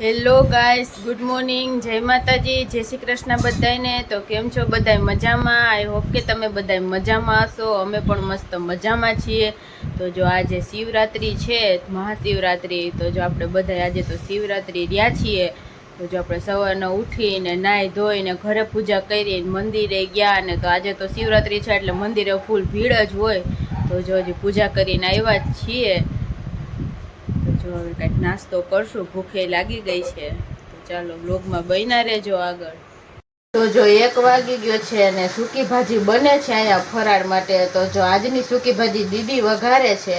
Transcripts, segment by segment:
Hello guys good morning જય માતાજી. જય શ્રી કૃષ્ણ બધાને તો કેમ છો બધાય? મજામાં? આઈ હોપ કે તમે બધાય મજામાં હશો. અમે પણ મસ્ત મજામાં છીએ. તો જો આજે શિવરાત્રિ છે, મહાશિવરાત્રિ, તો જો આપણે બધાય આજે તો શિવરાત્રિ રહ્યા છીએ. તો જો આપણે સવારનો ઉઠીને નાહી ધોઈને ઘરે પૂજા કરી મંદિરે ગયા અને તો આજે તો શિવરાત્રિ છે એટલે મંદિરે ફૂલ ભીડ જ હોય. તો જો હજી પૂજા કરીને આવ્યા જ છીએ. જો હવે કંઈક નાસ્તો કરશું, ભૂખે લાગી ગઈ છે. તો ચાલો બ્લોગમાં બન્યા રહેજો આગળ. તો જો એક વાગી ગયો છે અને સૂકી ભાજી બને છે અહીંયા ફરાળ માટે. તો જો આજની સૂકી ભાજી દીદી વઘારે છે.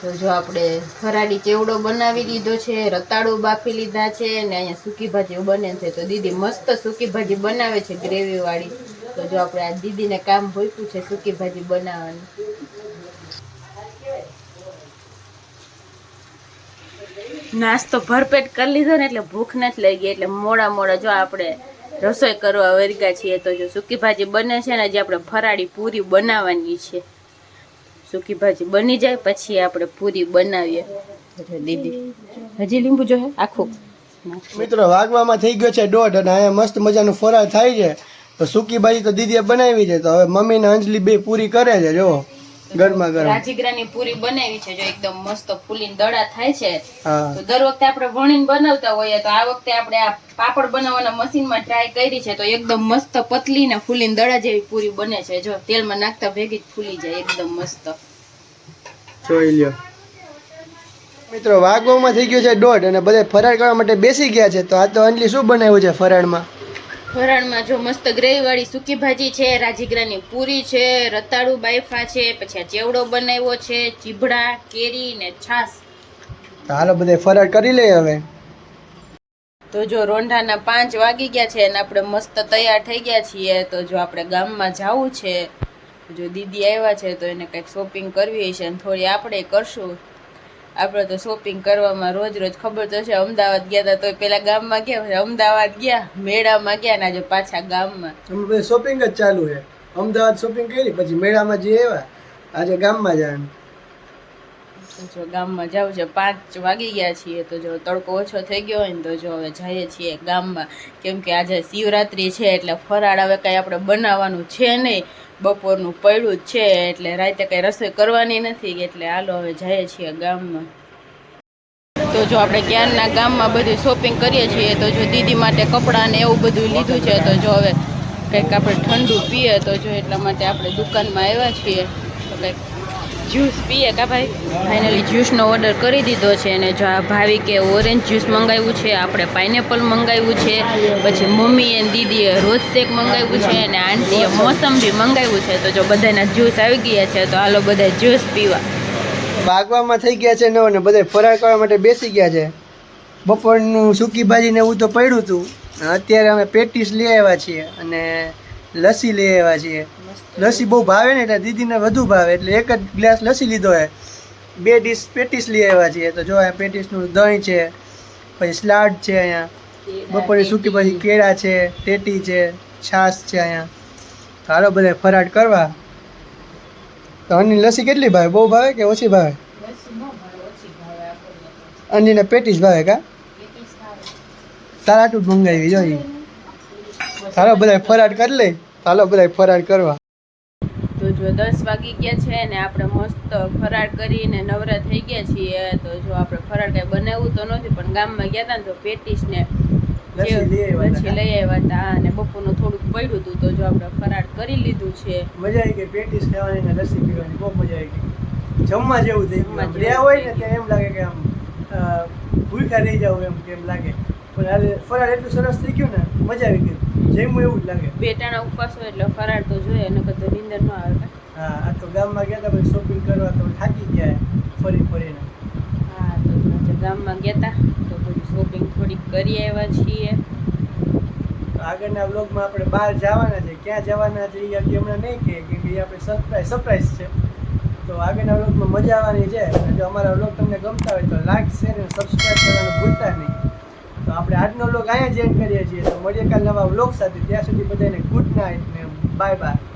તો જો આપણે ફરાળી ચેવડો બનાવી લીધો છે, રતાળું બાફી લીધા છે અને અહીંયા સૂકી ભાજી બને છે. તો દીદી મસ્ત સૂકી ભાજી બનાવે છે ગ્રેવી વાળી તો જો આપણે આ દીદીને કામ ભૂપ્યું છે સૂકી ભાજી બનાવવાનું. નાસ્તો ભરપેટ કરી લીધો ને એટલે ભૂખ નથી લઈ ગઈ એટલે મોડા મોડા જો આપણે રસોઈ કરવા વર્ગા છીએ તો જો સૂકી ભાજી બને છે ને હજી આપણે ફરાળી પૂરી બનાવવાની છે. સૂકી ભાજી બની જાય પછી આપણે પૂરી બનાવીએ. દીદી, હજી લીંબુ જો આખું. મિત્રો, વાગવામાં થઈ ગયો છે દોઢ અને અહીંયા મસ્ત મજાનું ફરાળ થાય છે. તો સૂકી ભાજી તો દીદીએ બનાવી છે. તો હવે મમ્મી ને અંજલી બે પૂરી કરે છે જો ગરમા ગરમ. રાજગરાની પૂરી બનાવી છે જો એકદમ મસ્ત ફૂલીને દડા થાય છે. તો દર વખતે આપણે વણીને બનાવતા હોઈએ તો આ વખતે આપણે આ પાપડ બનાવવાના મશીનમાં ટ્રાય કરી છે તો એકદમ મસ્ત પતલી ને ફૂલીને દડા જેવી પૂરી બને છે. જો તેલમાં નાખતા ભેગી જ ફૂલી જાય એકદમ મસ્ત. જોઈ લ્યો. મિત્રો વાગવામાં થઈ ગયો છે દોઢ અને બધા ફરાળ કરવા માટે બેસી ગયા છે. તો આ તો અંજલી શું બનાવ્યું છે ફરાળમાં? ફરાળમાં જો મસ્ત ગ્રેવીવાળી સૂકી ભાજી છે રાજીગરાની પૂરી છે રતાળુ બાયફા છે પછી આ ચેવડો બનાવ્યો છે ચીભડા કેરી ને છાસ. તો હાલો બધે ફરાળ કરી લઈએ હવે. તો જો રોંઢાના પાંચ વાગી ગયા છે અને આપણે મસ્ત તૈયાર થઈ ગયા છીએ તો જો આપણે ગામમાં જવું છે જો દીદી આવ્યા છે તો એને કંઈક શોપિંગ કરવી છે અને થોડી આપણે કરશું. આપણે તો શોપિંગ કરવામાં રોજ રોજ ખબર તો છે, અમદાવાદ ગયા હતા તો પેલા ગામમાં ગયા અમદાવાદ ગયા, મેળામાં ગયા ને આજે પાછા ગામમાં. શોપિંગ જ ચાલુ છે. અમદાવાદ શોપિંગ કરી, પછી મેળામાં જે આવ્યા, આજે ગામમાં જવાનું જો ગામમાં જાવ છે, પાંચ વાગી ગયા છીએ, તો જો તડકો ઓછો થઈ ગયો હોય ને તો જો હવે જઈએ છીએ ગામમાં. કેમ કે આજે શિવરાત્રિ છે, એટલે ફરાળ હવે કાંઈ આપણે બનાવવાનું છે નહીં. બપોરનું પડ્યું જ છે, એટલે રાતે કંઈ રસોઈ કરવાની નથી, એટલે હાલો હવે જઈએ છીએ ગામમાં. તો જો આપણે ક્યારના ગામમાં બધું શોપિંગ કરીએ છીએ, તો જો દીદી માટે કપડાં ને એવું બધું લીધું છે, તો જો હવે કંઈક આપણે ઠંડુ પીએ, તો જો એટલા માટે આપણે દુકાનમાં આવ્યા છીએ. તો કંઈક જ્યુસ પીએ કા ભાઈ? ફાઇનલી જ્યુસનો ઓર્ડર કરી દીધો છે અને જો આ ભાવી કે ઓરેન્જ જ્યુસ મંગાવ્યું છે, આપણે પાઇનેપલ મંગાવ્યું છે, પછી મમ્મી અને દીદીએ રોજ શેક મંગાવ્યું છે અને આંટીએ મોસંબી મંગાવ્યું છે. તો જો બધાના જ્યુસ આવી ગયા છે, તો હાલો બધા જ્યુસ પીવા. ભાગવામાં થઈ ગયા છે નવ ને બધા ફરાર કરવા માટે બેસી ગયા છે. બપોરનું સૂકી ભાજી ને એવું તો પડ્યું હતું. અત્યારે અમે પેટીસ લઈ આવ્યા છીએ અને લસ્સી લઈ આવ્યા છીએ. લસ્સી બહુ ભાવે ને એટલે દીદીને વધુ ભાવે. એટલે એક જ ગ્લાસ લસ્સી લીધો છે બે ડીશ પેટીસ લઈ આવ્યા છીએ. તો જો અહીંયા પેટીસનું દહીં છે પછી સ્લાડ છે અહીંયા. બપોરે સૂકી પછી કેળા છે ટેટી છે છાશ છે અહીંયા. હાલો બધા ફરાટ કરવા. તો અની લસ્સી કેટલી ભાવે? બહુ ભાવે કે ઓછી ભાવે? અનીને પેટીસ ભાવે કા? તારા મંગાવી જોઈ ચાલો બધા ફરાળ કરી લઈ. ચાલો બધા ફરાળ કરવા. તો જો દસ વાગી ગયા છે ને આપણે મસ્ત ફરાળ કરીને નવરા થઈ ગયા છીએ. તો જો આપણે ફરાળ કાંઈ બનાવવું તો નથી પણ ગામમાં ગયા હતા ને તો પેટીસ ને લસ્સી લઈ આવ્યા હતા. લસ્સી લઈ આવ્યા હતા અને બપોરનું થોડુંક પડ્યું હતું તો જો આપણે ફરાળ કરી લીધું છે. મજા આવી ગઈ પેટીસ ખાવાની ને લસ્સી પીવાની બહુ મજા આવી ગઈ. જમવા જેવું થઈ ગયું. રહ્યા હોય ને ત્યાં એમ લાગે કે આમ ભૂખ્યા રહી જાવ એમ કેમ લાગે. પણ હાલે ફરાળ એટલું સરસ થઈ ગયું ને મજા આવી ગઈ. જેમું એવું જ લાગે. બે ટાણા ઉપવાસ હોય એટલે ફરાળ તો જોઈએ અને કદાચ નીંદર ન આવે હા આ તો ગામમાં ગયા હતા પછી શોપિંગ કરવા તો થાકી ગયા ફરી ફરીને. હા તો ગામમાં ગયા હતા તો પછી શોપિંગ થોડીક કરી આવ્યા છીએ. આગળના બ્લોગમાં આપણે બહાર જવાના છે ક્યાં જવાના છે એ હમણાં નહીં કહે કેમ કે એ આપણે સરપ્રાઈઝ સરપ્રાઈઝ છે. તો આગળના બ્લોગમાં મજા આવવાની છે જો અમારા બ્લોગ તમને ગમતા હોય તો લાઈક શેર અને સબસ્ક્રાઈબ કરવાનું ભૂલતા નહીં. આપણે આજનો બ્લોગ અહીંયા જ એન્ડ કરીએ છીએ. તો મળીએ કાલ નવા બ્લોગ સાથે. ત્યાં સુધી બધાને ગુડ નાઇટ ને બાય બાય